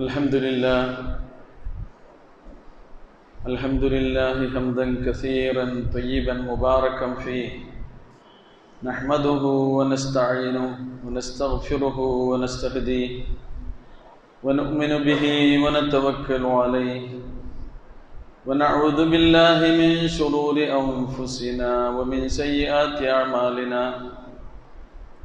الحمد لله. الحمد لله حمدا كثيرا طيبا مباركا فيه. نحمده ونستعينه ونستغفره ونستهديه ونؤمن به ونتوكل عليه. ونعوذ بالله من شرور أنفسنا ومن سيئات أعمالنا.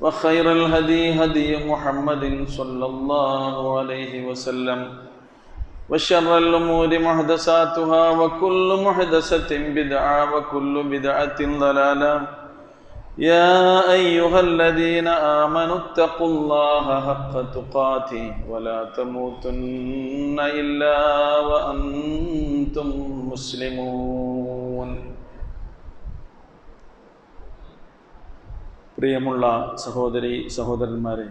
وخير الهدي هدي محمد صلى الله عليه وسلم وشر الأمور محدثاتها وكل محدثة بدعة وكل بدعة ضلالة. يا أيها الذين آمنوا اتقوا الله حق تقاته ولا تموتن إلا وأنتم مسلمون. പ്രിയമുള്ള സഹോദരി സഹോദരന്മാരെ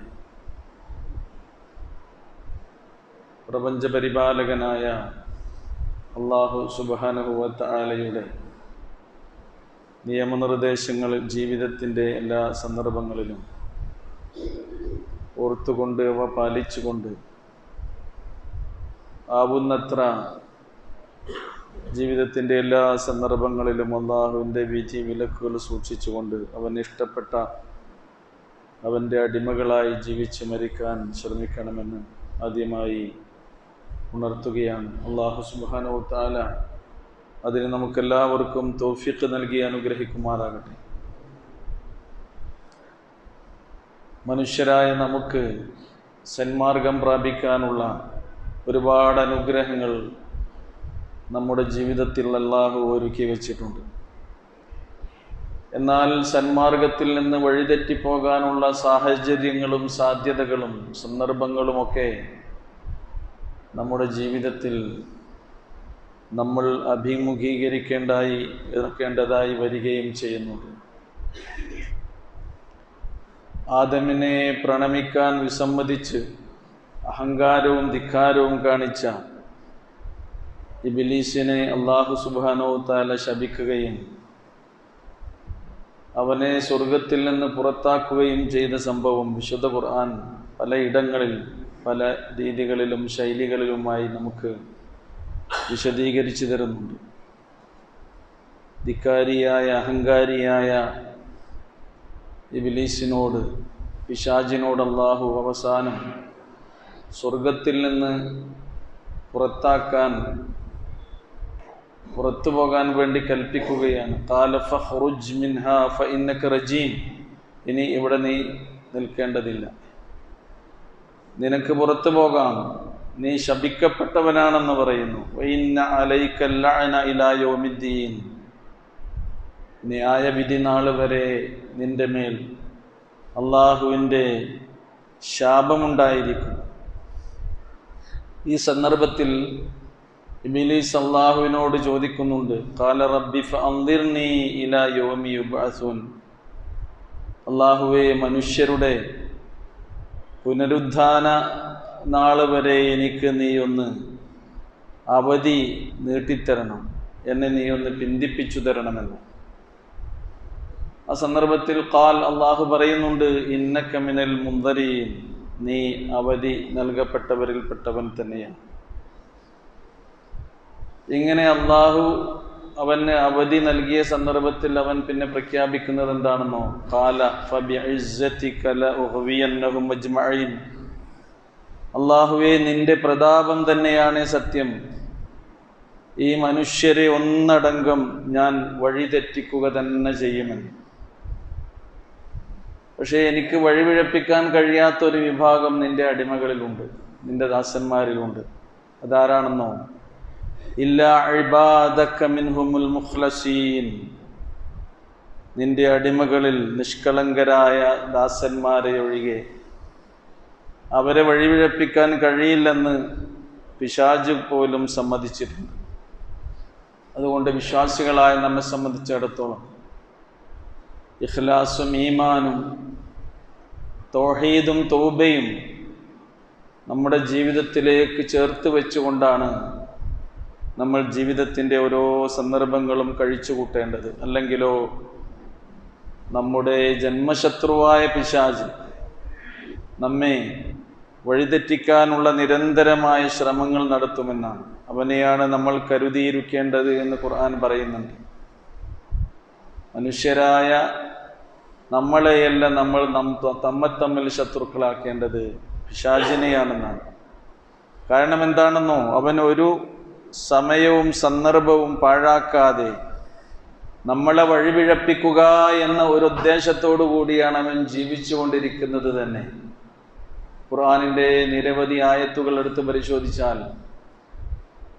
പ്രപഞ്ചപരിപാലകനായ അള്ളാഹു സുബാനുഭവത്ത ആലയുടെ നിയമനിർദ്ദേശങ്ങൾ ജീവിതത്തിന്റെ എല്ലാ സന്ദർഭങ്ങളിലും ഓർത്തുകൊണ്ട് അവ പാലിച്ചുകൊണ്ട് ആവുന്നത്ര ജീവിതത്തിന്റെ എല്ലാ സന്ദർഭങ്ങളിലും അള്ളാഹുവിന്റെ വിധി വിലക്കുകൾ സൂക്ഷിച്ചുകൊണ്ട് അവൻ ഇഷ്ടപ്പെട്ട അവന്റെ അടിമകളായി ജീവിച്ച് മരിക്കാൻ ശ്രമിക്കണമെന്ന് ആദ്യമായി ഉണർത്തുകയാണ്. അള്ളാഹു സുബാനോ താല അതിന് നമുക്കെല്ലാവർക്കും തോഫിക്ക് നൽകി അനുഗ്രഹിക്കുമാറാകട്ടെ. മനുഷ്യരായ നമുക്ക് സന്മാർഗം പ്രാപിക്കാനുള്ള ഒരുപാട് അനുഗ്രഹങ്ങൾ നമ്മുടെ ജീവിതത്തിൽ അല്ലാഹു ഒരുക്കി വെച്ചിട്ടുണ്ട്. എന്നാൽ സന്മാർഗത്തിൽ നിന്ന് വഴിതെറ്റിപ്പോകാനുള്ള സാഹചര്യങ്ങളും സാധ്യതകളും സന്ദർഭങ്ങളുമൊക്കെ നമ്മുടെ ജീവിതത്തിൽ നമ്മൾ അഭിമുഖീകരിക്കേണ്ടായി ഇറക്കേണ്ടതായി വരികയും ചെയ്യുന്നുണ്ട്. ആദമിനെ പ്രണമിക്കാൻ വിസമ്മതിച്ച് അഹങ്കാരവും ധിക്കാരവും കാണിച്ച ഇബിലീസിനെ അള്ളാഹു സുബാനോ താല ശപിക്കുകയും അവനെ സ്വർഗത്തിൽ നിന്ന് പുറത്താക്കുകയും ചെയ്ത സംഭവം വിശുദ്ധ ഖുർആൻ പലയിടങ്ങളിൽ പല രീതികളിലും ശൈലികളിലുമായി നമുക്ക് വിശദീകരിച്ചു തരുന്നുണ്ട്. ധിക്കാരിയായ അഹങ്കാരിയായ ഇബിലീസിനോട് പിശാജിനോട് അള്ളാഹു അവസാനം സ്വർഗത്തിൽ നിന്ന് പുറത്താക്കാൻ പുറത്തു പോകാൻ വേണ്ടി കൽപ്പിക്കുകയാണ്. റജീം. ഇനി ഇവിടെ നീ നിൽക്കേണ്ടതില്ല. നിനക്ക് പുറത്തു പോകാം. നീ ശപിക്കപ്പെട്ടവനാണെന്ന് പറയുന്നു. ന്യായവിധി നാൾ വരെ നിന്റെ മേൽ അള്ളാഹുവിന്റെ ശാപമുണ്ടായിരിക്കും. ഈ സന്ദർഭത്തിൽ ഇബിലീസ് അള്ളാഹുവിനോട് ചോദിക്കുന്നുണ്ട് കാല അള്ളാഹുവെ മനുഷ്യരുടെ പുനരുദ്ധാന നാൾ വരെ എനിക്ക് നീ ഒന്ന് അവധി നീട്ടിത്തരണം എന്നെ നീ ഒന്ന് പിന്തിപ്പിച്ചു തരണമെന്ന്. ആ സന്ദർഭത്തിൽ കാൽ അള്ളാഹു പറയുന്നുണ്ട് ഇന്നക്കമിനൽ മുന്തരീൻ നീ അവധി നൽകപ്പെട്ടവരിൽപ്പെട്ടവൻ തന്നെയാണ്. ഇങ്ങനെ അള്ളാഹു അവന് അവധി നൽകിയ സന്ദർഭത്തിൽ അവൻ പിന്നെ പ്രഖ്യാപിക്കുന്നത് എന്താണെന്നോ? കാല അള്ളാഹുവെ നിന്റെ പ്രതാപം തന്നെയാണ് സത്യം. ഈ മനുഷ്യരെ ഒന്നടങ്കം ഞാൻ വഴിതെറ്റിക്കുക തന്നെ ചെയ്യുമെന്ന്. പക്ഷേ എനിക്ക് വഴിപിഴപ്പിക്കാൻ കഴിയാത്ത ഒരു വിഭാഗം നിന്റെ അടിമകളിലുണ്ട് നിന്റെ ദാസന്മാരിലുണ്ട്. അതാരാണെന്നോ? ഇല്ലാ ഇബാദക മിൻഹുമുൽ മുഖ്ലസീൻ. നിന്റെ അടിമകളിൽ നിഷ്കളങ്കരായ ദാസന്മാരെ ഒഴികെ അവരെ വഴിവിഴപ്പിക്കാൻ കഴിയില്ലെന്ന് പിശാജ് പോലും സമ്മതിച്ചിട്ടുണ്ട്. അതുകൊണ്ട് വിശ്വാസികളായ നമ്മെ സംബന്ധിച്ചിടത്തോളം ഇഖ്ലാസും ഈമാനും തോഹീദും തോബയും നമ്മുടെ ജീവിതത്തിലേക്ക് ചേർത്ത് വെച്ചുകൊണ്ടാണ് നമ്മൾ ജീവിതത്തിന്റെ ഓരോ സന്ദർഭങ്ങളും കഴിച്ചു കൂട്ടേണ്ടത് അല്ലെങ്കിലോ നമ്മുടെ ജന്മശത്രുവായ പിശാജ് നമ്മെ വഴിതെറ്റിക്കാനുള്ള നിരന്തരമായ ശ്രമങ്ങൾ നടത്തുമെന്നാണ്. അവനെയാണ് നമ്മൾ കരുതിയിരിക്കേണ്ടത് എന്ന് ഖുർആൻ പറയുന്നുണ്ട്. മനുഷ്യരായ നമ്മളെയല്ല നമ്മൾ നം തമ്മ തമ്മിൽ ശത്രുക്കളാക്കേണ്ടത്. പിശാചിനെയാണെന്നാണ്. കാരണം എന്താണെന്നോ? അവൻ ഒരു സമയവും സന്ദർഭവും പാഴാക്കാതെ നമ്മളെ വഴിപിഴപ്പിക്കുക എന്ന ഒരു ഉദ്ദേശത്തോടു കൂടിയാണ് അവൻ ജീവിച്ചുകൊണ്ടിരിക്കുന്നത് തന്നെ. ഖുർആാനിന്റെ നിരവധി ആയത്തുകൾ എടുത്ത് പരിശോധിച്ചാൽ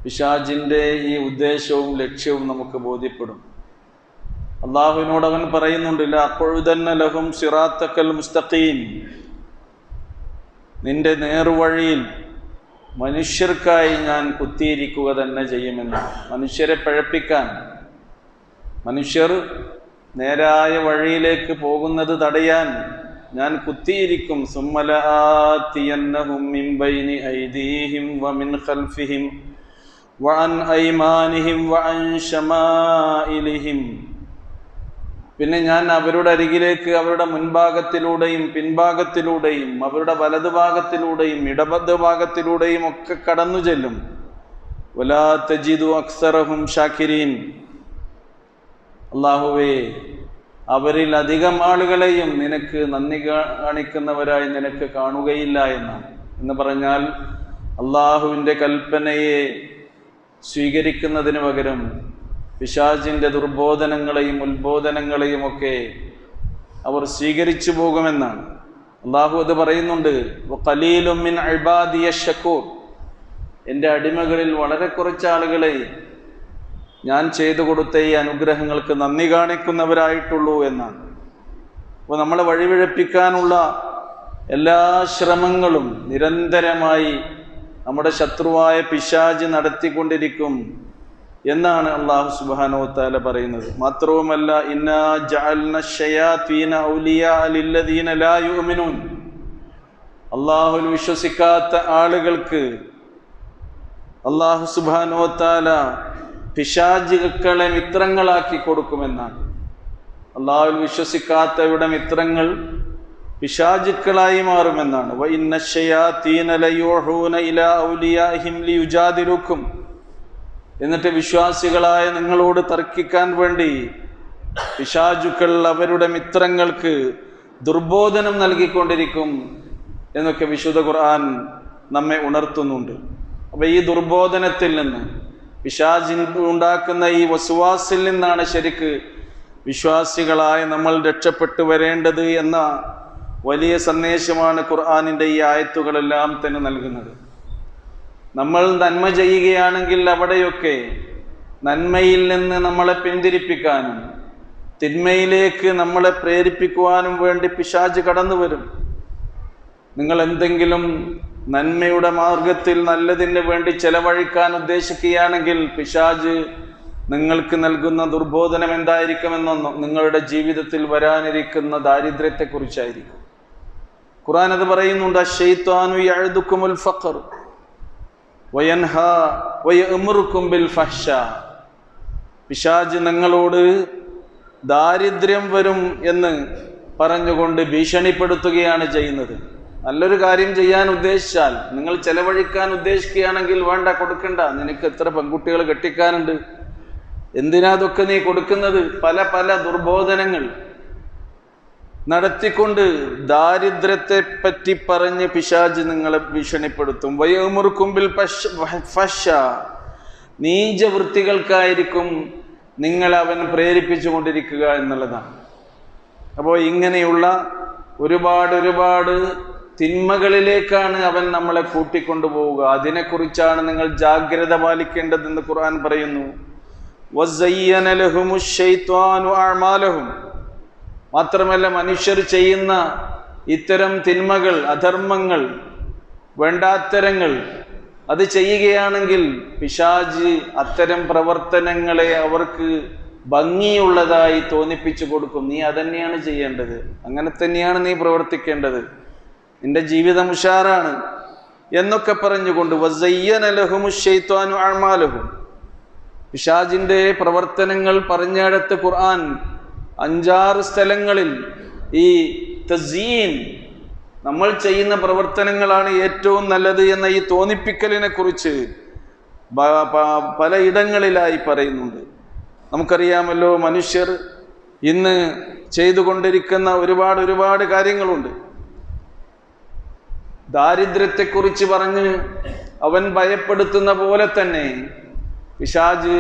പിശാജിന്റെ ഈ ഉദ്ദേശവും ലക്ഷ്യവും നമുക്ക് ബോധ്യപ്പെടും. അള്ളാഹുവിനോട് അവൻ പറയുന്നുണ്ടില്ല അപ്പോഴുതന്നെ ലഹും സിറാത്തക്കൽ മുസ്തഖീം നിന്റെ നേർവഴിയിൽ മനുഷ്യർക്കായി ഞാൻ കുത്തിയിരിക്കുക തന്നെ ചെയ്യുമെന്ന് മനുഷ്യരെ പഴപ്പിക്കാൻ. മനുഷ്യർ നേരായ വഴിയിലേക്ക് പോകുന്നത് തടയാൻ ഞാൻ കുത്തിയിരിക്കും. സുമ്മലആത്തിയന്നഹും പിന്നെ ഞാൻ അവരുടെ അരികിലേക്ക് അവരുടെ മുൻഭാഗത്തിലൂടെയും പിൻഭാഗത്തിലൂടെയും അവരുടെ വലതുഭാഗത്തിലൂടെയും ഇടബദ്ധ ഭാഗത്തിലൂടെയും ഒക്കെ കടന്നു ചെല്ലും. വലാ തജിദു അക്സറഹും ഷാഖിരീൻ അള്ളാഹുവേ അവരിൽ അധികം ആളുകളെയും നിനക്ക് നന്ദി കാണിക്കുന്നവരായി നിനക്ക് കാണുകയില്ല എന്നാണ് എന്ന് പറഞ്ഞാൽ അള്ളാഹുവിന്റെ കൽപ്പനയെ സ്വീകരിക്കുന്നതിന് പകരം പിശാജിന്റെ ദുർബോധനങ്ങളെയും ഉത്ബോധനങ്ങളെയും ഒക്കെ അവർ സ്വീകരിച്ചു പോകുമെന്നാണ്. അള്ളാഹു അത് പറയുന്നുണ്ട് കലീലുമിൻ അഴ്ബാദിയ ഷക്കൂർ എന്റെ അടിമകളിൽ വളരെ കുറച്ച് ആളുകളെ ഞാൻ ചെയ്തു കൊടുത്ത ഈ അനുഗ്രഹങ്ങൾക്ക് നന്ദി കാണിക്കുന്നവരായിട്ടുള്ളൂ എന്നാണ്. അപ്പോൾ നമ്മളെ വഴിവിഴപ്പിക്കാനുള്ള എല്ലാ ശ്രമങ്ങളും നിരന്തരമായി നമ്മുടെ ശത്രുവായ പിശാജ് നടത്തിക്കൊണ്ടിരിക്കും. എന്നാണ് അള്ളാഹു സുബാനോ താല പറയുന്നത്. മാത്രവുമല്ല ഇന്നാ ജഅൽന ശയാതീന ഔലിയാ ലില്ലദീന ലാ യുഅ്മിനൂൻ. അള്ളാഹുൽ വിശ്വസിക്കാത്ത ആളുകൾക്ക് അള്ളാഹു സുബാനോ താല പിശാചുക്കളെ മിത്രങ്ങളാക്കി കൊടുക്കുമെന്നാണ്. അള്ളാഹുൽ വിശ്വസിക്കാത്തവരുടെ മിത്രങ്ങൾ പിശാചുക്കളായി മാറുമെന്നാണ്. എന്നിട്ട് വിശ്വാസികളായ നിങ്ങളോട് തർക്കിക്കാൻ വേണ്ടി പിശാചുക്കൾ അവരുടെ മിത്രങ്ങൾക്ക് ദുർബോധനം നൽകിക്കൊണ്ടിരിക്കും എന്നൊക്കെ വിശുദ്ധ ഖുർആൻ നമ്മെ ഉണർത്തുന്നുണ്ട്. അപ്പൊ ഈ ദുർബോധനത്തിൽ നിന്ന് പിശാചിൻ ഉണ്ടാക്കുന്ന ഈ വസുവാസിൽ നിന്നാണ് ശരിക്ക് വിശ്വാസികളായ നമ്മൾ രക്ഷപ്പെട്ടു വരേണ്ടത് എന്ന വലിയ സന്ദേശമാണ് ഖുർആാനിന്റെ ഈ ആയത്തുകളെല്ലാം തന്നെ നൽകുന്നത്. നമ്മൾ നന്മ ചെയ്യുകയാണെങ്കിൽ അവിടെയൊക്കെ നന്മയിൽ നിന്ന് നമ്മളെ പിന്തിരിപ്പിക്കാനും തിന്മയിലേക്ക് നമ്മളെ പ്രേരിപ്പിക്കുവാനും വേണ്ടി പിശാജ് കടന്നു വരും. നിങ്ങൾ എന്തെങ്കിലും നന്മയുടെ മാർഗത്തിൽ നല്ലതിന് വേണ്ടി ചെലവഴിക്കാൻ ഉദ്ദേശിക്കുകയാണെങ്കിൽ പിശാജ് നിങ്ങൾക്ക് നൽകുന്ന ദുർബോധനം എന്തായിരിക്കുമെന്നൊന്നും നിങ്ങളുടെ ജീവിതത്തിൽ വരാനിരിക്കുന്ന ദാരിദ്ര്യത്തെക്കുറിച്ചായിരിക്കും. ഖുറാൻ അത് പറയുന്നുണ്ട് അഷെയ്ത്താനു എഴുതുക്കുമുൽ ഫഖർ. പിശാജ് നിങ്ങളോട് ദാരിദ്ര്യം വരും എന്ന് പറഞ്ഞുകൊണ്ട് ഭീഷണിപ്പെടുത്തുകയാണ് ചെയ്യുന്നത്. നല്ലൊരു കാര്യം ചെയ്യാൻ ഉദ്ദേശിച്ചാൽ നിങ്ങൾ ചെലവഴിക്കാൻ ഉദ്ദേശിക്കുകയാണെങ്കിൽ വേണ്ട കൊടുക്കണ്ട. നിനക്ക് എത്ര പെൺകുട്ടികൾ കെട്ടിക്കാനുണ്ട്? എന്തിനാ അതൊക്കെ നീ കൊടുക്കുന്നത്? പല പല ദുർബോധനങ്ങൾ. നടത്തിക്കൊണ്ട് ദാരിദ്ര്യത്തെ പറ്റി പറഞ്ഞ് പിശാജ് നിങ്ങളെ ഭീഷണിപ്പെടുത്തും. വയോമുറുക്കുമ്പിൽ ഫഷ നീച വൃത്തികൾക്കായിരിക്കും നിങ്ങൾ അവൻ പ്രേരിപ്പിച്ചു കൊണ്ടിരിക്കുക എന്നുള്ളതാണ്. അപ്പോൾ ഇങ്ങനെയുള്ള ഒരുപാട് ഒരുപാട് തിന്മകളിലേക്കാണ് അവൻ നമ്മളെ കൂട്ടിക്കൊണ്ടുപോവുക. അതിനെക്കുറിച്ചാണ് നിങ്ങൾ ജാഗ്രത പാലിക്കേണ്ടതെന്ന് ഖുർആൻ പറയുന്നു. വസയ്യനലഹും മാത്രമല്ല മനുഷ്യർ ചെയ്യുന്ന ഇത്തരം തിന്മകൾ അധർമ്മങ്ങൾ വേണ്ടാത്തരങ്ങൾ അത് ചെയ്യുകയാണെങ്കിൽ പിശാജ് അത്തരം പ്രവർത്തനങ്ങളെ അവർക്ക് ഭംഗിയുള്ളതായി തോന്നിപ്പിച്ചു കൊടുക്കും. നീ അതന്നെയാണ് ചെയ്യേണ്ടത്. അങ്ങനെ തന്നെയാണ് നീ പ്രവർത്തിക്കേണ്ടത്. നിന്റെ ജീവിതം ഉഷാറാണ് എന്നൊക്കെ പറഞ്ഞുകൊണ്ട് പിശാജിന്റെ പ്രവർത്തനങ്ങൾ പറഞ്ഞിടത്ത് ഖുർആൻ അഞ്ചാറ് സ്ഥലങ്ങളിൽ ഈ തസീൻ നമ്മൾ ചെയ്യുന്ന പ്രവർത്തനങ്ങളാണ് ഏറ്റവും നല്ലത് എന്ന ഈ തോന്നിപ്പിക്കലിനെ കുറിച്ച് പലയിടങ്ങളിലായി പറയുന്നുണ്ട്. നമുക്കറിയാമല്ലോ മനുഷ്യർ ഇന്ന് ചെയ്തുകൊണ്ടിരിക്കുന്ന ഒരുപാട് ഒരുപാട് കാര്യങ്ങളുണ്ട്. ദാരിദ്ര്യത്തെക്കുറിച്ച് പറഞ്ഞ് അവൻ ഭയപ്പെടുത്തുന്ന പോലെ തന്നെ പിശാജ്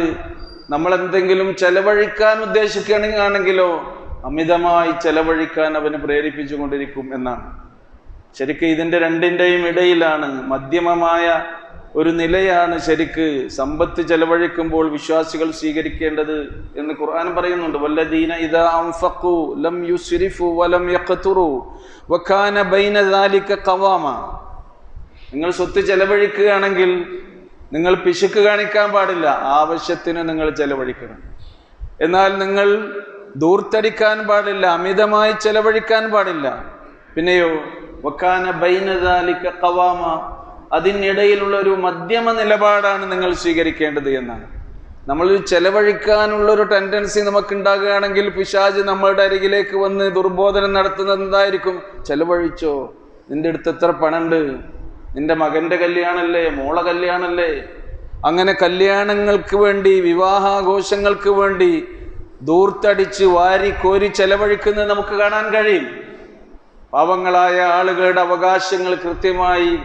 നമ്മൾ എന്തെങ്കിലും ചെലവഴിക്കാൻ ഉദ്ദേശിക്കുകയാണെങ്കിലോ അമിതമായി ചെലവഴിക്കാൻ അവന് പ്രേരിപ്പിച്ചു കൊണ്ടിരിക്കും എന്നാണ്. ശരിക്ക് ഇതിന്റെ രണ്ടിന്റെയും ഇടയിലാണ് മധ്യമമായ ഒരു നിലയാണ് ശരിക്ക് സമ്പത്ത് ചെലവഴിക്കുമ്പോൾ വിശ്വാസികൾ സ്വീകരിക്കേണ്ടത് എന്ന് ഖുർആൻ പറയുന്നുണ്ട്. വല്ലദീന ഇദാ അൻഫഖു ലം യുസ്രിഫു വലം യഖ്തുറു വകാന ബൈന ഖവാമ. നിങ്ങൾ സ്വത്ത് ചെലവഴിക്കുകയാണെങ്കിൽ നിങ്ങൾ പിശുക്ക് കാണിക്കാൻ പാടില്ല. ആവശ്യത്തിന് നിങ്ങൾ ചെലവഴിക്കണം. എന്നാൽ നിങ്ങൾ ദൂർത്തടിക്കാൻ പാടില്ല അമിതമായി ചെലവഴിക്കാൻ പാടില്ല. പിന്നെയോ വക്കാന ബൈനദാലിക്ക കവാമ അതിനിടയിലുള്ള ഒരു മധ്യമ നിലപാടാണ് നിങ്ങൾ സ്വീകരിക്കേണ്ടത് എന്നാണ്. നമ്മൾ ചെലവഴിക്കാനുള്ള ഒരു ടെൻഡൻസി നമുക്ക് ഉണ്ടാകുകയാണെങ്കിൽ പിശാജ് നമ്മളുടെ അരികിലേക്ക് വന്ന് ദുർബോധനം നടത്തുന്നത് എന്തായിരിക്കും ചെലവഴിച്ചോ? നിന്റെ അടുത്ത് എത്ര പണുണ്ട് നിന്റെ മകന്റെ കല്യാണല്ലേ മോളെ കല്യാണല്ലേ? അങ്ങനെ കല്യാണങ്ങൾക്ക് വേണ്ടി വിവാഹാഘോഷങ്ങൾക്ക് വേണ്ടി ദൂർത്തടിച്ച് വാരി കോരി ചെലവഴിക്കുന്നത് നമുക്ക് കാണാൻ കഴിയും. പാവങ്ങളായ ആളുകളുടെ അവകാശങ്ങൾ കൃത്യമായി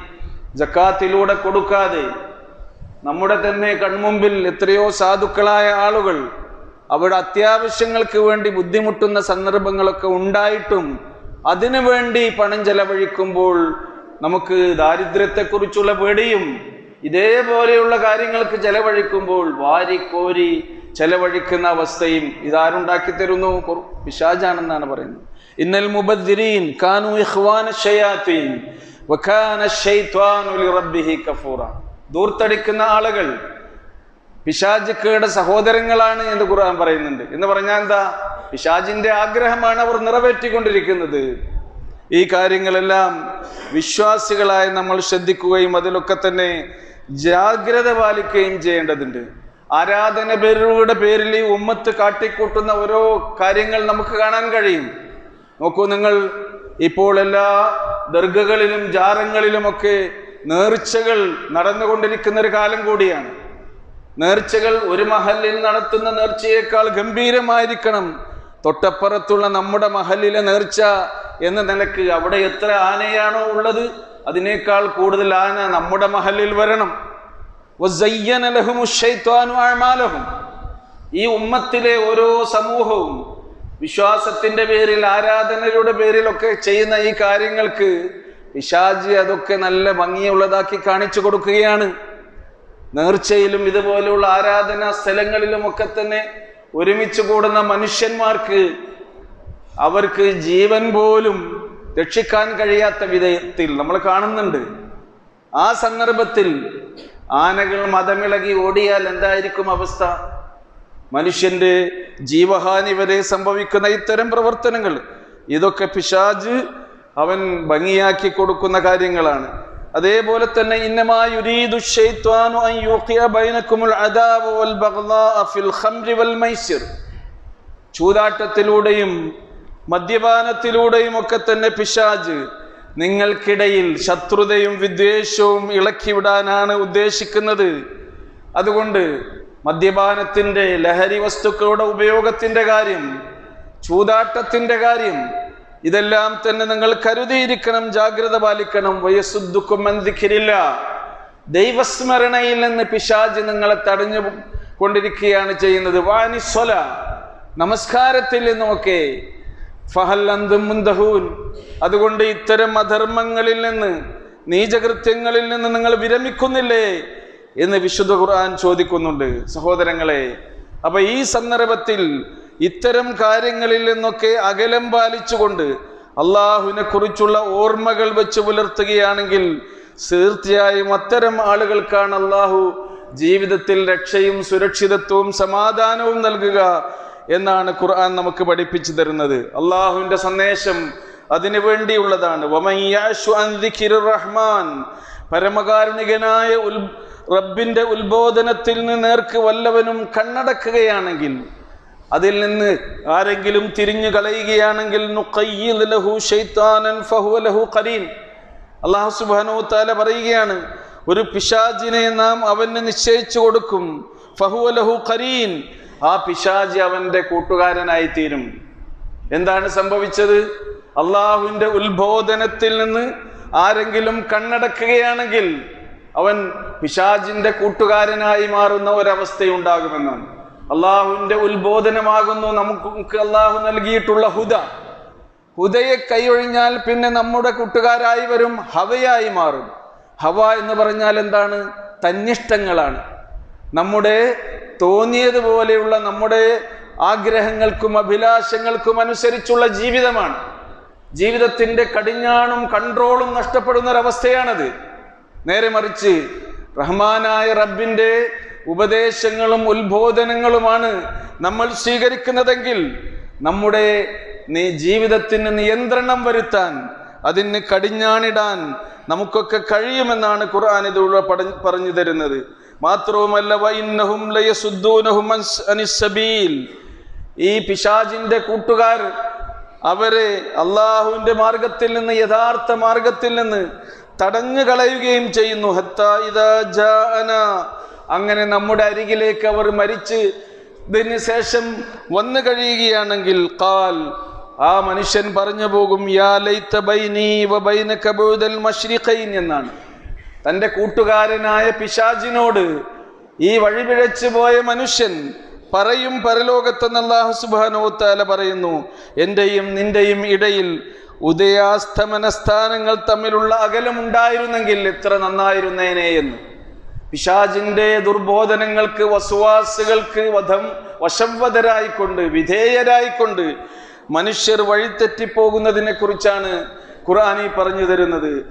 ജക്കാത്തിലൂടെ കൊടുക്കാതെ നമ്മുടെ തന്നെ കൺമുമ്പിൽ എത്രയോ സാധുക്കളായ ആളുകൾ അവിടെ അത്യാവശ്യങ്ങൾക്ക് വേണ്ടി ബുദ്ധിമുട്ടുന്ന സന്ദർഭങ്ങളൊക്കെ ഉണ്ടായിട്ടും അതിനു വേണ്ടി പണം ചെലവഴിക്കുമ്പോൾ നമുക്ക് ദാരിദ്ര്യത്തെക്കുറിച്ചുള്ള പേടിയും ഇതേപോലെയുള്ള കാര്യങ്ങൾക്ക് ചെലവഴിക്കുമ്പോൾ വാരിക്കോരി ചെലവഴിക്കുന്ന അവസ്ഥയും ഇതാരുണ്ടാക്കി തരുന്നു? പിശാജാണെന്നാണ് പറയുന്നത്. ഇന്നൽ മുബദ്ദിരീൻ കാനു ഇഖ്വാന ഷയാത്തീൻ ശൈത്വാനു റബ്ബിഹി കഫൂറ. ദൂർത്തടിക്കുന്ന ആളുകൾ പിശാചുക്കളുടെ സഹോദരങ്ങളാണ് എന്ന് ഖുർആൻ പറയുന്നുണ്ട്. എന്ന് പറഞ്ഞാൽ എന്താ? പിശാജിന്റെ ആഗ്രഹമാണ് അവർ നിറവേറ്റിക്കൊണ്ടിരിക്കുന്നത്. ഈ കാര്യങ്ങളെല്ലാം വിശ്വാസികളായി നമ്മൾ ശ്രദ്ധിക്കുകയും അതിലൊക്കെ തന്നെ ജാഗ്രത പാലിക്കുകയും ചെയ്യേണ്ടതുണ്ട്. ആരാധന പേരുടെ പേരിൽ ഈ ഉമ്മത്ത് കാട്ടിക്കൂട്ടുന്ന ഓരോ കാര്യങ്ങൾ നമുക്ക് കാണാൻ കഴിയും. നോക്കൂ നിങ്ങൾ ഇപ്പോൾ എല്ലാ ദർഗകളിലും ജാറങ്ങളിലുമൊക്കെ നേർച്ചകൾ നടന്നുകൊണ്ടിരിക്കുന്ന ഒരു കാലം കൂടിയാണ്. നേർച്ചകൾ ഒരു മഹലിൽ നടത്തുന്ന നേർച്ചയേക്കാൾ ഗംഭീരമായിരിക്കണം. തൊട്ടപ്പുറത്തുള്ള നമ്മുടെ മഹലിലെ നേർച്ച എന്ന നിലയ്ക്ക് അവിടെ എത്ര ആനയാണോ ഉള്ളത്? അതിനേക്കാൾ കൂടുതൽ ആന നമ്മുടെ മഹലിൽ വരണം. ഈ ഉമ്മത്തിലെ ഓരോ സമൂഹവും വിശ്വാസത്തിന്റെ പേരിൽ ആരാധനയുടെ പേരിലൊക്കെ ചെയ്യുന്ന ഈ കാര്യങ്ങൾക്ക് പിശാജി അതൊക്കെ നല്ല ഭംഗിയുള്ളതാക്കി കാണിച്ചു കൊടുക്കുകയാണ്. നേർച്ചയിലും ഇതുപോലെയുള്ള ആരാധനാ സ്ഥലങ്ങളിലും ഒക്കെ തന്നെ ഒരുമിച്ച് കൂടുന്ന മനുഷ്യന്മാർക്ക് അവർക്ക് ജീവൻ പോലും രക്ഷിക്കാൻ കഴിയാത്ത വിധത്തിൽ നമ്മൾ കാണുന്നുണ്ട്. ആ സന്ദർഭത്തിൽ ആനകൾ മതമിളകി ഓടിയാൽ എന്തായിരിക്കും അവസ്ഥ? മനുഷ്യന്റെ ജീവഹാനി വരെ സംഭവിക്കുന്ന ഇത്തരം പ്രവർത്തനങ്ങൾ. ഇതൊക്കെ പിശാജ് അവൻ ഭംഗിയാക്കി കൊടുക്കുന്ന കാര്യങ്ങളാണ്. അതേപോലെ തന്നെ ചൂതാട്ടത്തിലൂടെയും മദ്യപാനത്തിലൂടെയും ഒക്കെ തന്നെ പിശാജ്. നിങ്ങൾക്കിടയിൽ ശത്രുതയും വിദ്വേഷവും ഇളക്കിവിടാനാണ് ഉദ്ദേശിക്കുന്നത്. അതുകൊണ്ട് മദ്യപാനത്തിന്റെ ലഹരി വസ്തുക്കളുടെ ഉപയോഗത്തിന്റെ കാര്യം ചൂതാട്ടത്തിന്റെ കാര്യം ഇതെല്ലാം തന്നെ നിങ്ങൾ കരുതിയിരിക്കണം ജാഗ്രത പാലിക്കണം. വയസ്സുദ്ദുക്കും എന്തിക്കില്ല ദൈവസ്മരണയിൽ നിന്ന് പിശാജ് നിങ്ങളെ തടഞ്ഞു കൊണ്ടിരിക്കുകയാണ് ചെയ്യുന്നത്. വാനിസ്വല. നമസ്കാരത്തിൽ നിന്നുമൊക്കെ ഫഹൽ അന്തും മുന്തഹൂൻ. അതുകൊണ്ട് ഇത്തരം അധർമ്മങ്ങളിൽ നിന്ന് നീചകൃത്യങ്ങളിൽ നിന്ന് നിങ്ങൾ വിരമിക്കുന്നില്ലേ എന്ന് വിശുദ്ധ ഖുർആൻ ചോദിക്കുന്നുണ്ട്. സഹോദരങ്ങളെ അപ്പൊ ഈ സന്ദർഭത്തിൽ ഇത്തരം കാര്യങ്ങളിൽ നിന്നൊക്കെ അകലം പാലിച്ചുകൊണ്ട് അള്ളാഹുവിനെ കുറിച്ചുള്ള ഓർമ്മകൾ വെച്ച് പുലർത്തുകയാണെങ്കിൽ തീർച്ചയായും അത്തരം ആളുകൾക്കാണ് അള്ളാഹു ജീവിതത്തിൽ രക്ഷയും സുരക്ഷിതത്വവും സമാധാനവും നൽകുക എന്നാണ് ഖുർആൻ നമുക്ക് പഠിപ്പിച്ചു തരുന്നത്. അള്ളാഹുവിന്റെ സന്ദേശം അതിനു വേണ്ടിയുള്ളതാണ്. റഹ്മാൻ. പരമകാരുണികനായ ഉൽ റബ്ബിന്റെ ഉത്ബോധനത്തിൽ നിന്ന് നേർക്ക് വല്ലവനും കണ്ണടക്കുകയാണെങ്കിൽ അതിൽ നിന്ന് ആരെങ്കിലും തിരിഞ്ഞു കളയുകയാണെങ്കിൽ അള്ളാഹു സുബാനു താല പറയുകയാണ് ഒരു പിശാജിനെ നാം അവന് നിശ്ചയിച്ചു കൊടുക്കും ഫഹുവലഹു ഖരീൻ. ആ പിശാജി അവന്റെ കൂട്ടുകാരനായി തീരും. എന്താണ് സംഭവിച്ചത്? അള്ളാഹുവിന്റെ ഉത്ബോധനത്തിൽ നിന്ന് ആരെങ്കിലും കണ്ണടക്കുകയാണെങ്കിൽ അവൻ പിശാജിന്റെ കൂട്ടുകാരനായി മാറുന്ന ഒരവസ്ഥയുണ്ടാകുമെന്നാണ്. അള്ളാഹുവിന്റെ ഉത്ബോധനമാകുന്നു. നമുക്ക് അള്ളാഹു നൽകിയിട്ടുള്ള ഹുദ. ഹുദയെ കൈയൊഴിഞ്ഞാൽ പിന്നെ നമ്മുടെ കൂട്ടുകാരായി വരും ഹവയായി മാറും. ഹവ എന്ന് പറഞ്ഞാൽ എന്താണ്? തന്നിഷ്ടങ്ങളാണ്. നമ്മുടെ തോന്നിയതുപോലെയുള്ള നമ്മുടെ ആഗ്രഹങ്ങൾക്കും അഭിലാഷങ്ങൾക്കും അനുസരിച്ചുള്ള ജീവിതമാണ്. ജീവിതത്തിന്റെ കടിഞ്ഞാണും കൺട്രോളും നഷ്ടപ്പെടുന്ന ഒരവസ്ഥയാണത് നേരെ മറിച്ച് റഹ്മാനായ റബ്ബിന്റെ ഉപദേശങ്ങളും ഉത്ബോധനങ്ങളുമാണ് നമ്മൾ സ്വീകരിക്കുന്നതെങ്കിൽ നമ്മുടെ ജീവിതത്തിന് നിയന്ത്രണം വരുത്താൻ അതിന് കടിഞ്ഞാണിടാൻ നമുക്കൊക്കെ കഴിയുമെന്നാണ് ഖുർആൻ ഇതിലൂടെ പറഞ്ഞു തരുന്നത്. മാത്രവുമല്ല ഈ പിശാജിന്റെ കൂട്ടുകാർ അവരെ അള്ളാഹുവിന്റെ മാർഗത്തിൽ നിന്ന് യഥാർത്ഥ മാർഗത്തിൽ നിന്ന് തടഞ്ഞു കളയുകയും ചെയ്യുന്നു അങ്ങനെ നമ്മുടെ അരികിലേക്ക് അവർ മരിച്ച് ഇതിന് ശേഷം വന്നു കഴിയുകയാണെങ്കിൽ കാൽ ആ മനുഷ്യൻ പറഞ്ഞു പോകും യാ വ എന്നാണ്. തന്റെ കൂട്ടുകാരനായ പിശാജിനോട് ഈ വഴിപിഴച്ചു പോയ മനുഷ്യൻ പറയും പരലോകത്തെന്ന് അല്ലാഹു സുബ്ഹാനഹു തആല പറയുന്നു എന്റെയും നിന്റെയും ഇടയിൽ ഉദയാസ്തമന സ്ഥാനങ്ങൾ തമ്മിലുള്ള അകലമുണ്ടായിരുന്നെങ്കിൽ എത്ര നന്നായിരുന്നേനെ എന്ന്. പിശാജിന്റെ ദുർബോധനങ്ങൾക്ക് വസുവാസുകൾക്ക് വധം വശംവതരായിക്കൊണ്ട് വിധേയരായിക്കൊണ്ട് മനുഷ്യർ വഴിതെറ്റിപ്പോകുന്നതിനെ കുറിച്ചാണ് ഖുർആനി പറഞ്ഞു തരുന്നത്.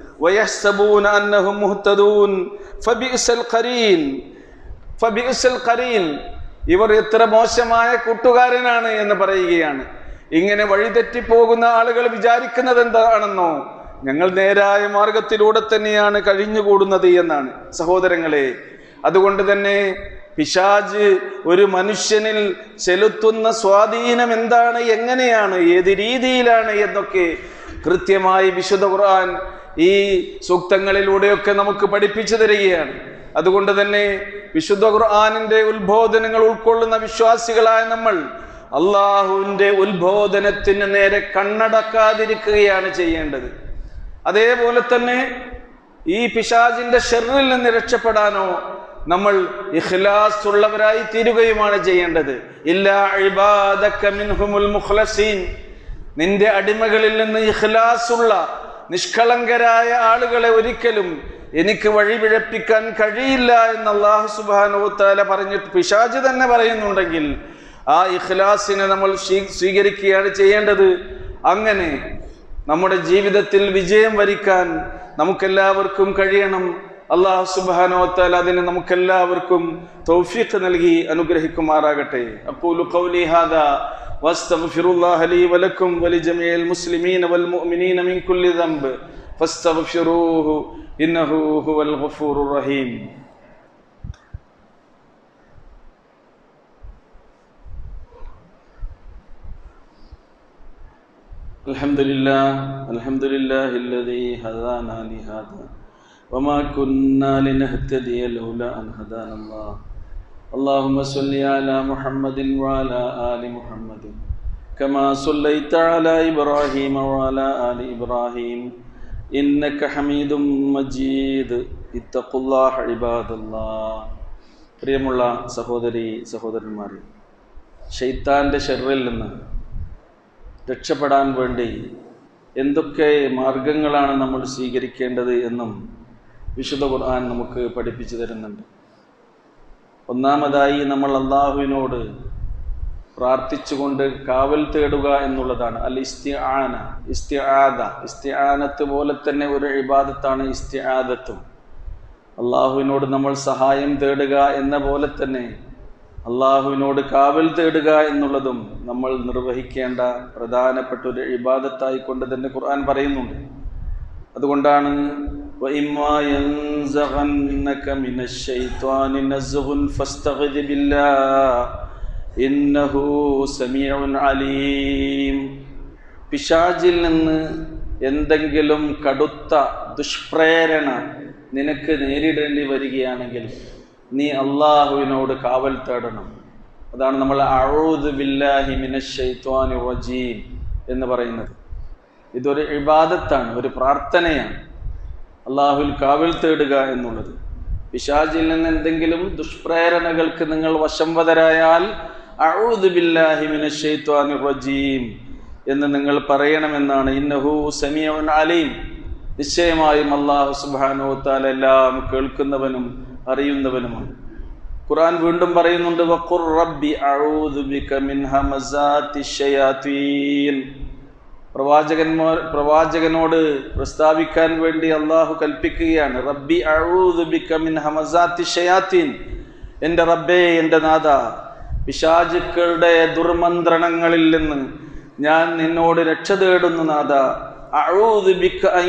ഇവർ എത്ര മോശമായ കൂട്ടുകാരനാണ് എന്ന് പറയുകയാണ്. ഇങ്ങനെ വഴിതെറ്റിപ്പോകുന്ന ആളുകൾ വിചാരിക്കുന്നത് എന്താണെന്നോ? ഞങ്ങൾ നേരായ മാർഗത്തിലൂടെ തന്നെയാണ് കഴിഞ്ഞുകൂടുന്നത് എന്നാണ്. സഹോദരങ്ങളെ അതുകൊണ്ട് തന്നെ പിശാജ് ഒരു മനുഷ്യനിൽ ചെലുത്തുന്ന സ്വാധീനം എന്താണ്? എങ്ങനെയാണ്? ഏത് രീതിയിലാണ്? എന്നൊക്കെ കൃത്യമായി വിശുദ്ധ ഖുർആൻ ഈ സൂക്തങ്ങളിലൂടെയൊക്കെ നമുക്ക് പഠിപ്പിച്ചു തരികയാണ്. അതുകൊണ്ട് തന്നെ വിശുദ്ധ ഖുർആാനിന്റെ ഉത്ബോധനങ്ങൾ ഉൾക്കൊള്ളുന്ന വിശ്വാസികളായ നമ്മൾ അള്ളാഹുവിന്റെ ഉത്ബോധനത്തിന് നേരെ കണ്ണടക്കാതിരിക്കുകയാണ് ചെയ്യേണ്ടത്. അതേപോലെ തന്നെ ഈ പിശാജിന്റെ ഷെറിൽ നിന്ന് രക്ഷപ്പെടാനോ നമ്മൾ ഇഖ്ലാസ് ഉള്ളവരായി തീരുകയുമാണ് ചെയ്യേണ്ടത്. ഇല്ലാ നിന്റെ അടിമകളിൽ നിന്ന് ഇഖ്ലാസ് ഉള്ള നിഷ്കളങ്കരായ ആളുകളെ ഒരിക്കലും എനിക്ക് വഴിപിഴപ്പിക്കാൻ കഴിയില്ല എന്ന് അള്ളാഹു സുബാനോത്താല പറഞ്ഞിട്ട് പിശാജ് തന്നെ പറയുന്നുണ്ടെങ്കിൽ ആ ഇഖ്ലാസിനെ നമ്മൾ സ്വീകരിക്കുകയാണ് ചെയ്യേണ്ടത്. അങ്ങനെ നമ്മുടെ ജീവിതത്തിൽ വിജയം വരിക്കാൻ നമുക്കെല്ലാവർക്കും കഴിയണം. അള്ളാഹു സുബാനോത്താൽ അതിന് നമുക്കെല്ലാവർക്കും തൗഫീഖ് നൽകി അനുഗ്രഹിക്കുമാറാകട്ടെ അക്കൂലു ഖൗലി ഹാദാ واستغفر الله لي ولكم ولجميع المسلمين والمؤمنين من كل ذنب فاستغفروه انه هو الغفور الرحيم الحمد لله الحمد لله الذي هدانا لهذا وما كنا لنهتدي لولا أن هدانا الله اللهم صل على محمد وعلى آل محمد كما صليت على إبراهيم وعلى آل إبراهيم إنك حميد مجيد اتقوا الله عباد الله പ്രിയമുള്ള സഹോദരി സഹോദരന്മാരെ ഷെയ്ത്താൻ്റെ ഷെറിൽ നിന്ന് രക്ഷപ്പെടാൻ വേണ്ടി എന്തൊക്കെ മാർഗങ്ങളാണ് നമ്മൾ സ്വീകരിക്കേണ്ടത് എന്നും വിശുദ്ധ ഖുർആൻ നമുക്ക് പഠിപ്പിച്ചു തരുന്നുണ്ട്. ഒന്നാമതായി നമ്മൾ അള്ളാഹുവിനോട് പ്രാർത്ഥിച്ചുകൊണ്ട് കാവൽ തേടുക എന്നുള്ളതാണ്. അൽ ഇസ്തിആന ഇസ്തിആദ ഇസ്തിആനത്ത് പോലെ തന്നെ ഒരു ഇബാദത്താണ് ഇസ്തിആദത്തും. അള്ളാഹുവിനോട് നമ്മൾ സഹായം തേടുക എന്ന പോലെ തന്നെ അള്ളാഹുവിനോട് കാവൽ തേടുക എന്നുള്ളതും നമ്മൾ നിർവഹിക്കേണ്ട പ്രധാനപ്പെട്ട ഒരു ഇബാദത്തായി കൊണ്ട് തന്നെ ഖുർആൻ പറയുന്നുണ്ട്. അതുകൊണ്ടാണ് പിശാജിൽ നിന്ന് എന്തെങ്കിലും കടുത്ത ദുഷ്പ്രേരണ നിനക്ക് നേരിടേണ്ടി വരികയാണെങ്കിൽ നീ അള്ളാഹുവിനോട് കാവൽ തേടണം. അതാണ് നമ്മൾ അഴൂദ് ബില്ലാഹി മിനശ്ശൈത്വാൻ റജീം എന്ന് പറയുന്നത്. ഇതൊരു ഇബാദത്താണ് ഒരു പ്രാർത്ഥനയാണ്. അള്ളാഹുൽ കാവൽ തേടുക എന്നുള്ളത്. പിശാചിൽ നിന്ന് എന്തെങ്കിലും ദുഷ്പ്രേരണകൾക്ക് നിങ്ങൾ വശംവതരായാൽ എന്ന് നിങ്ങൾ പറയണമെന്നാണ്. ഇന്നഹു സമീഉൻ അലീം. നിശ്ചയമായും അള്ളാഹു സുബാനോ താൽ എല്ലാം കേൾക്കുന്നവനും അറിയുന്നവനുമാണ്. ഖുറാൻ വീണ്ടും പറയുന്നുണ്ട് വഖുർ റബ്ബി അഊദു ബിക മിൻ ഹമസാത്തി പ്രവാചകന്മാർ പ്രവാചകനോട് പ്രസ്താവിക്കാൻ വേണ്ടി അള്ളാഹു കൽപ്പിക്കുകയാണ്. റബ്ബി അഊദു ബിക മിൻ ഹമസാത്തി എന്റെ റബ്ബേ എന്റെ നാഥ പിശാചുക്കളുടെ ദുർമന്ത്രണങ്ങളിൽ നിന്ന് ഞാൻ നിന്നോട് രക്ഷ തേടുന്നു നാഥ. അഊദു ബിക അൻ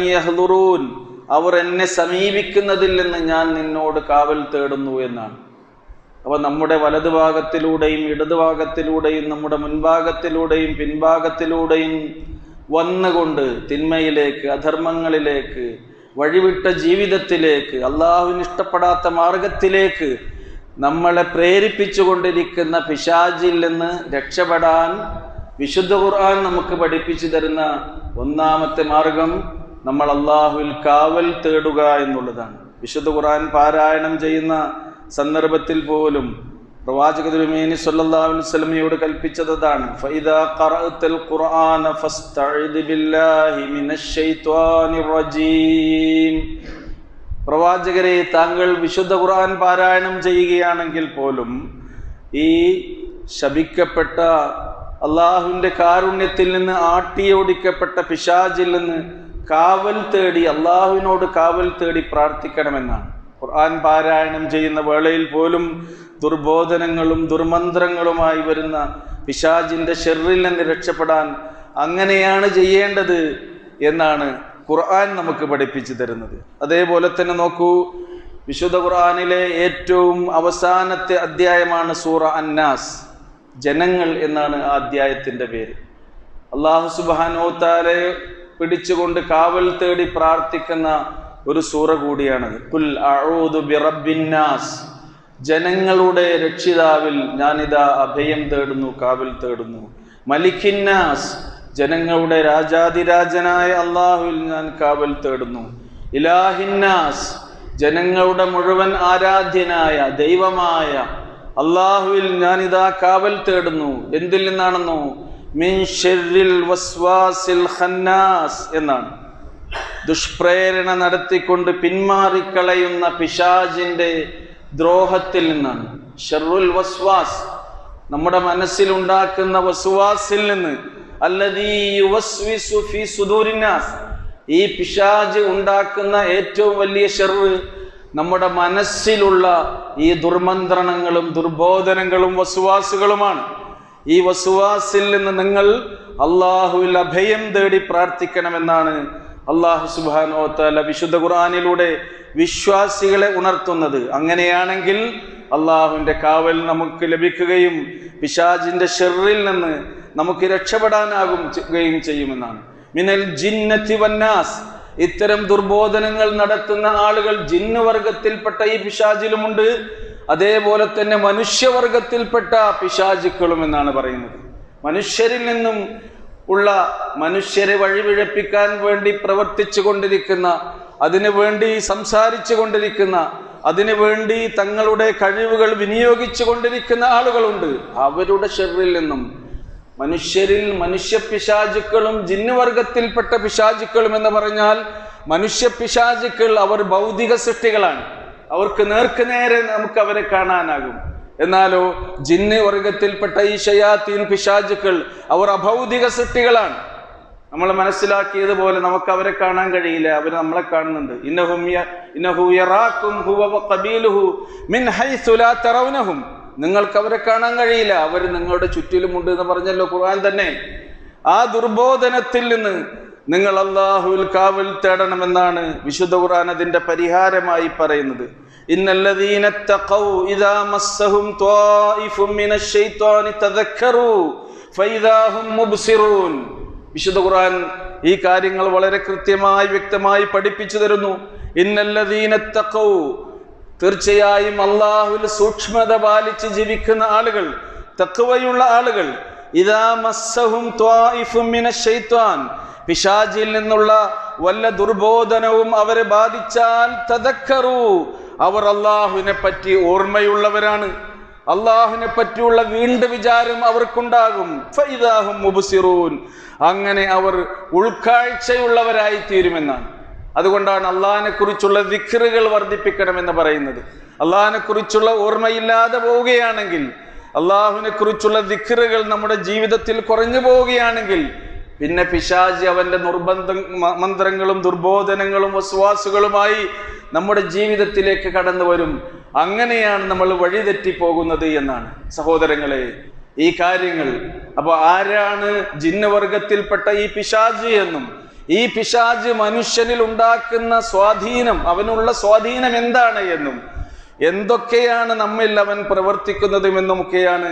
അവർ എന്നെ സമീപിക്കുന്നതിൽ നിന്ന് ഞാൻ നിന്നോട് കാവൽ തേടുന്നു എന്നാണ്. അപ്പോൾ നമ്മുടെ വലതുഭാഗത്തിലൂടെയും ഇടതുഭാഗത്തിലൂടെയും നമ്മുടെ മുൻഭാഗത്തിലൂടെയും പിൻഭാഗത്തിലൂടെയും വന്നുകൊണ്ട് തിന്മയിലേക്ക് അധർമ്മങ്ങളിലേക്ക് വഴിവിട്ട ജീവിതത്തിലേക്ക് അള്ളാഹുവിന് ഇഷ്ടപ്പെടാത്ത മാർഗത്തിലേക്ക് നമ്മളെ പ്രേരിപ്പിച്ചുകൊണ്ടിരിക്കുന്ന പിശാജിൽ നിന്ന് രക്ഷപ്പെടാൻ വിശുദ്ധ ഖുർആൻ നമുക്ക് പഠിപ്പിച്ചു തരുന്ന ഒന്നാമത്തെ മാർഗം നമ്മൾ അള്ളാഹുവിൽ കാവൽ തേടുക എന്നുള്ളതാണ്. വിശുദ്ധ ഖുർആൻ പാരായണം ചെയ്യുന്ന സന്ദർഭത്തിൽ പോലും പ്രവാചക തിരുമേനി സല്ലല്ലാഹു അലൈഹി വസല്ലമയോട് കൽപ്പിച്ചതാണ് ഫൈദാ ഖറഅത്തൽ ഖുർആന ഫസ്തഇദ് ബില്ലാഹി മിനശ് ശൈത്വാനിർ റജീം. പ്രവാചകരെ താങ്കൾ വിശുദ്ധ ഖുർആൻ പാരായണം ചെയ്യുകയാണെങ്കിൽ പോലും ഈ ശപിക്കപ്പെട്ട അള്ളാഹുവിന്റെ കാരുണ്യത്തിൽ നിന്ന് ആട്ടിയോടിക്കപ്പെട്ട പിശാജിൽ നിന്ന് കാവൽ തേടി അള്ളാഹുവിനോട് കാവൽ തേടി പ്രാർത്ഥിക്കണമെന്നാണ്. ഖുർആൻ പാരായണം ചെയ്യുന്ന വേളയിൽ പോലും ദുർബോധനങ്ങളും ദുർമന്ത്രങ്ങളുമായി വരുന്ന പിശാജിന്റെ ഷെറിൽ നിന്ന് രക്ഷപ്പെടാൻ അങ്ങനെയാണ് ചെയ്യേണ്ടത് എന്നാണ് ഖുർആൻ നമുക്ക് പഠിപ്പിച്ചു തരുന്നത്. അതേപോലെ തന്നെ നോക്കൂ വിശുദ്ധ ഖുർആനിലെ ഏറ്റവും അവസാനത്തെ അധ്യായമാണ് സൂറ അന്നാസ് ജനങ്ങൾ എന്നാണ് ആ അധ്യായത്തിന്റെ പേര്. അള്ളാഹു സുബാനോത്താരെ പിടിച്ചുകൊണ്ട് കാവൽ തേടി പ്രാർത്ഥിക്കുന്ന ഒരു സൂറ കൂടിയാണത്. കുൽ അഊദു ബിറബ്ബിന്നാസ് ജനങ്ങളുടെ രക്ഷിതാവിൽ ഞാനിതാ അഭയം തേടുന്നു കാവിൽ തേടുന്നു. മലിഖിന്നാസ് ജനങ്ങളുടെ രാജാതിരാജനായ അള്ളാഹുവിൽ ഞാൻ കാവൽ തേടുന്നു. ഇലാഹിന്നാസ് ജനങ്ങളുടെ മുഴുവൻ ആരാധ്യനായ ദൈവമായ അള്ളാഹുവിൽ ഞാനിതാ കാവൽ തേടുന്നു. എന്തിൽ നിന്നാണെന്നോ? മിൻ വസ്വാസിൽ ഖന്നാസ് എന്നാണ്. ദുഷ്പ്രേരണ നടത്തിക്കൊണ്ട് പിന്മാറിക്കളയുന്ന പിശാജിന്റെ ദ്രോഹത്തിൽ നിന്നാണ്. ഷെറുൽ വസ്വാസ് നമ്മുടെ മനസ്സിൽ ഉണ്ടാക്കുന്ന വസ്വാസിൽ നിന്ന്. ഈ പിശാജ് ഉണ്ടാക്കുന്ന ഏറ്റവും വലിയ ഷെറ് നമ്മുടെ മനസ്സിലുള്ള ഈ ദുർമന്ത്രണങ്ങളും ദുർബോധനങ്ങളും വസുവാസുകളുമാണ്. ഈ വസുവാസിൽ നിന്ന് നിങ്ങൾ അള്ളാഹുവിൽ അഭയം തേടി പ്രാർത്ഥിക്കണമെന്നാണ് അള്ളാഹു സുബാനോ തല വിശുദ്ധ ഖുർആാനിലൂടെ വിശ്വാസികളെ ഉണർത്തുന്നത്. അങ്ങനെയാണെങ്കിൽ അള്ളാഹുവിന്റെ കാവൽ നമുക്ക് ലഭിക്കുകയും പിശാജിന്റെ ഷെറിൽ നിന്ന് നമുക്ക് രക്ഷപ്പെടാനാകും ചെയ്യുകയും ചെയ്യുമെന്നാണ്. മിനൽ ജിന്നത്തി വന്നാസ്. ഇത്തരം ദുർബോധനങ്ങൾ നടത്തുന്ന ആളുകൾ ജിന്ന് വർഗത്തിൽപ്പെട്ട ഈ പിശാചിലുമുണ്ട്. അതേപോലെ തന്നെ മനുഷ്യവർഗത്തിൽപ്പെട്ട പിശാചുക്കളും എന്നാണ് പറയുന്നത്. മനുഷ്യരിൽ നിന്നും ഉള്ള മനുഷ്യരെ വഴിപിഴപ്പിക്കാൻ വേണ്ടി പ്രവർത്തിച്ചു കൊണ്ടിരിക്കുന്ന അതിനു വേണ്ടി സംസാരിച്ചു കൊണ്ടിരിക്കുന്ന അതിനു വേണ്ടി തങ്ങളുടെ കഴിവുകൾ വിനിയോഗിച്ചു കൊണ്ടിരിക്കുന്ന ആളുകളുണ്ട്. അവരുടെ ഷെറിൽ നിന്നും മനുഷ്യരിൽ മനുഷ്യ പിശാചുക്കളും ജിന്നുവർഗത്തിൽപ്പെട്ട പിശാചുക്കളും എന്ന് പറഞ്ഞാൽ മനുഷ്യ പിശാചുക്കൾ അവർ ഭൗതിക സൃഷ്ടികളാണ്. അവർക്ക് നേർക്ക് നേരെ നമുക്ക് അവരെ കാണാനാകും. എന്നാലോ ജിന്ന് വർഗത്തിൽപ്പെട്ട ഈ ഷയാത്തീൻ പിശാചുക്കൾ അവർ അഭൗതിക സൃഷ്ടികളാണ്. നമ്മൾ മനസ്സിലാക്കിയതുപോലെ നമുക്ക് അവരെ കാണാൻ കഴിയില്ല. അവർ നമ്മളെ കാണുന്നുണ്ട്. ഇന്നഹും നിങ്ങൾക്ക് അവരെ കാണാൻ കഴിയില്ല. അവർ നിങ്ങളുടെ ചുറ്റിലുമുണ്ട് എന്ന് പറഞ്ഞല്ലോ ഖുർആൻ തന്നെ. ആ ദുർബോധനത്തിൽ നിന്ന് നിങ്ങൾ അള്ളാഹുവിൽ കാവൽ തേടണമെന്നാണ് വിശുദ്ധ ഖുർആൻ അതിന്റെ പരിഹാരമായി പറയുന്നത്. ഇന്നല്ലദീന اتقوا ഇദാ مسهم طائف من الشيطان تذكروا فاذا هم مبصرون വിശുദ്ധ ഖുർആൻ ഈ കാര്യങ്ങൾ വളരെ കൃത്യമായി വ്യക്തമായി പഠിപ്പിച്ചു തരുന്നു. ഇന്നല്ലദീന തഖൗ. തീർച്ചയായും അള്ളാഹുൽ സൂക്ഷ്മത പാലിച്ച് ജീവിക്കുന്ന ആളുകൾ തക്കവയുള്ള ആളുകൾ ഇതാ മസ്സഹും പിശാചിൽ നിന്നുള്ള വല്ല ദുർബോധനവും അവരെ ബാധിച്ചാൽ തദക്കറു. അവർ അള്ളാഹുവിനെ പറ്റി ഓർമ്മയുള്ളവരാണ്. അള്ളാഹുവിനെ പറ്റിയുള്ള വീണ്ട വിചാരം അവർക്കുണ്ടാകും. ഫൈദാഹും അങ്ങനെ അവർ ഉൾക്കാഴ്ചയുള്ളവരായി തീരുമെന്നാണ് അതുകൊണ്ടാണ് അള്ളാഹിനെ കുറിച്ചുള്ള വിഖറുകൾ വർദ്ധിപ്പിക്കണമെന്ന് പറയുന്നത്. അള്ളാഹിനെ കുറിച്ചുള്ള ഓർമ്മയില്ലാതെ പോവുകയാണെങ്കിൽ അള്ളാഹുവിനെ കുറിച്ചുള്ള ദിക്റുകൾ നമ്മുടെ ജീവിതത്തിൽ കുറഞ്ഞു പോവുകയാണെങ്കിൽ പിന്നെ പിശാജി അവന്റെ നിർബന്ധ മന്ത്രങ്ങളും ദുർബോധനങ്ങളും വസ്വാസുകളുമായി നമ്മുടെ ജീവിതത്തിലേക്ക് കടന്നു വരും. അങ്ങനെയാണ് നമ്മൾ വഴിതെറ്റി പോകുന്നത് എന്നാണ്. സഹോദരങ്ങളെ ഈ കാര്യങ്ങൾ. അപ്പൊ ആരാണ് ജിന്നവർഗത്തിൽപ്പെട്ട ഈ പിശാജി എന്നും ഈ പിശാജ് മനുഷ്യനിൽ ഉണ്ടാക്കുന്ന സ്വാധീനം അവനുള്ള സ്വാധീനം എന്താണ് എന്നും എന്തൊക്കെയാണ് നമ്മിൽ അവൻ പ്രവർത്തിക്കുന്നതും എന്നുമൊക്കെയാണ്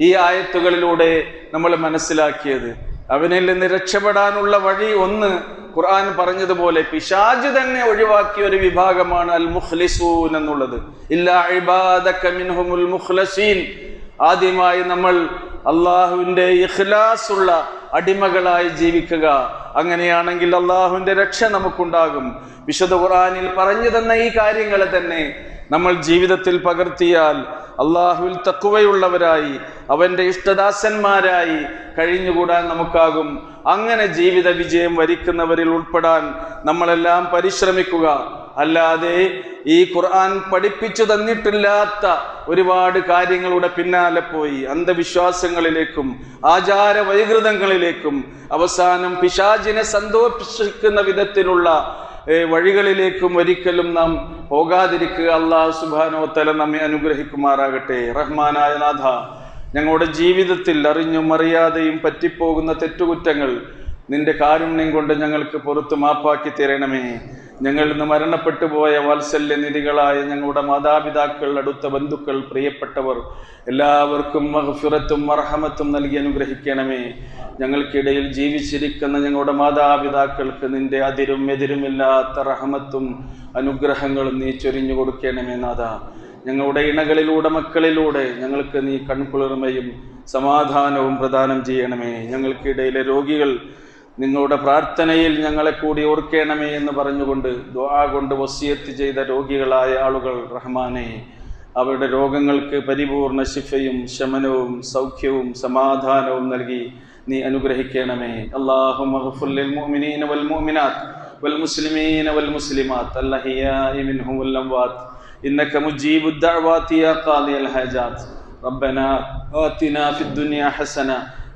ഈ ആയത്തുകളിലൂടെ നമ്മൾ മനസ്സിലാക്കിയത്. അവനിൽ നിന്ന് രക്ഷപ്പെടാനുള്ള വഴി ഒന്ന് ഖുർആൻ പറഞ്ഞതുപോലെ പിശാജ് തന്നെ ഒഴിവാക്കിയ ഒരു വിഭാഗമാണ് അൽ മുഖ്ലിസൂൻ എന്നുള്ളത് മുഖ്ലസീൻ. ആദ്യമായി നമ്മൾ അള്ളാഹുവിന്റെ ഇഖ്ലാസ് ഉള്ള അടിമകളായി ജീവിക്കുക. അങ്ങനെയാണെങ്കിൽ അള്ളാഹുവിന്റെ രക്ഷ നമുക്കുണ്ടാകും. വിശുദ്ധ ഖുർആനിൽ പറഞ്ഞു തന്ന ഈ കാര്യങ്ങളെ തന്നെ നമ്മൾ ജീവിതത്തിൽ പകർത്തിയാൽ അള്ളാഹുവിൽ തക്കുവയുള്ളവരായി അവന്റെ ഇഷ്ടദാസന്മാരായി കഴിഞ്ഞുകൂടാൻ നമുക്കാകും. അങ്ങനെ ജീവിത വിജയം വരിക്കുന്നവരിൽ ഉൾപ്പെടാൻ നമ്മളെല്ലാം പരിശ്രമിക്കുക. അല്ലാതെ ഈ ഖുർആൻ പഠിപ്പിച്ചു തന്നിട്ടില്ലാത്ത ഒരുപാട് കാര്യങ്ങളുടെ പിന്നാലെ പോയി അന്ധവിശ്വാസങ്ങളിലേക്കും ആചാര വൈകൃതങ്ങളിലേക്കും അവസാനം പിശാചിനെ സന്തോഷിക്കുന്ന വിധത്തിലുള്ള വഴികളിലേക്കും ഒരിക്കലും നാം പോകാതിരിക്കുക. അള്ളാഹു സുബാനോ തല നമ്മെ അനുഗ്രഹിക്കുമാറാകട്ടെ. റഹ്മാനായ നാഥ ഞങ്ങളുടെ ജീവിതത്തിൽ അറിഞ്ഞും അറിയാതെയും പറ്റിപ്പോകുന്ന തെറ്റുകുറ്റങ്ങൾ നിന്റെ കാരുണ്യം കൊണ്ട് ഞങ്ങൾക്ക് പുറത്തു മാപ്പാക്കി തരണമേ. ഞങ്ങളിൽ നിന്ന് മരണപ്പെട്ടു പോയ വാത്സല്യ നിധികളായ ഞങ്ങളുടെ മാതാപിതാക്കൾ അടുത്ത ബന്ധുക്കൾ പ്രിയപ്പെട്ടവർ എല്ലാവർക്കും മഹഫിറത്തും മർഹമത്തും നൽകി അനുഗ്രഹിക്കണമേ. ഞങ്ങൾക്കിടയിൽ ജീവിച്ചിരിക്കുന്ന ഞങ്ങളുടെ മാതാപിതാക്കൾക്ക് നിന്റെ അതിരും എതിരുമില്ലാത്ത റഹമത്തും അനുഗ്രഹങ്ങളും നീ ചൊരിഞ്ഞു കൊടുക്കണമേ നാഥ. ഞങ്ങളുടെ ഇണകളിലൂടെ മക്കളിലൂടെ ഞങ്ങൾക്ക് നീ കൺകുളിർമയും സമാധാനവും പ്രദാനം ചെയ്യണമേ. ഞങ്ങൾക്കിടയിലെ രോഗികൾ നിങ്ങളുടെ പ്രാർത്ഥനയിൽ ഞങ്ങളെ കൂടി ഓർക്കണമേ എന്ന് പറഞ്ഞുകൊണ്ട് ദ്വാ കൊണ്ട് വസിയത്ത് ചെയ്ത രോഗികളായ ആളുകൾ റഹ്മാനെ അവരുടെ രോഗങ്ങൾക്ക് പരിപൂർണ ശിഫയും ശമനവും സൗഖ്യവും സമാധാനവും നൽകി നീ അനുഗ്രഹിക്കണമേ അള്ളാഹു മുഅ്മിനീന വൽ മുഅ്മിനാത്ത് വൽ മുസ്ലിമീന വൽ മുസ്ലിമാത്ത് അല്ലഹിയാഇ മിൻഹും വൽ അംവാത്ത് إنك مجيب الدعوات يا قاضي الحاجات ربنا آتنا في الدنيا حسنة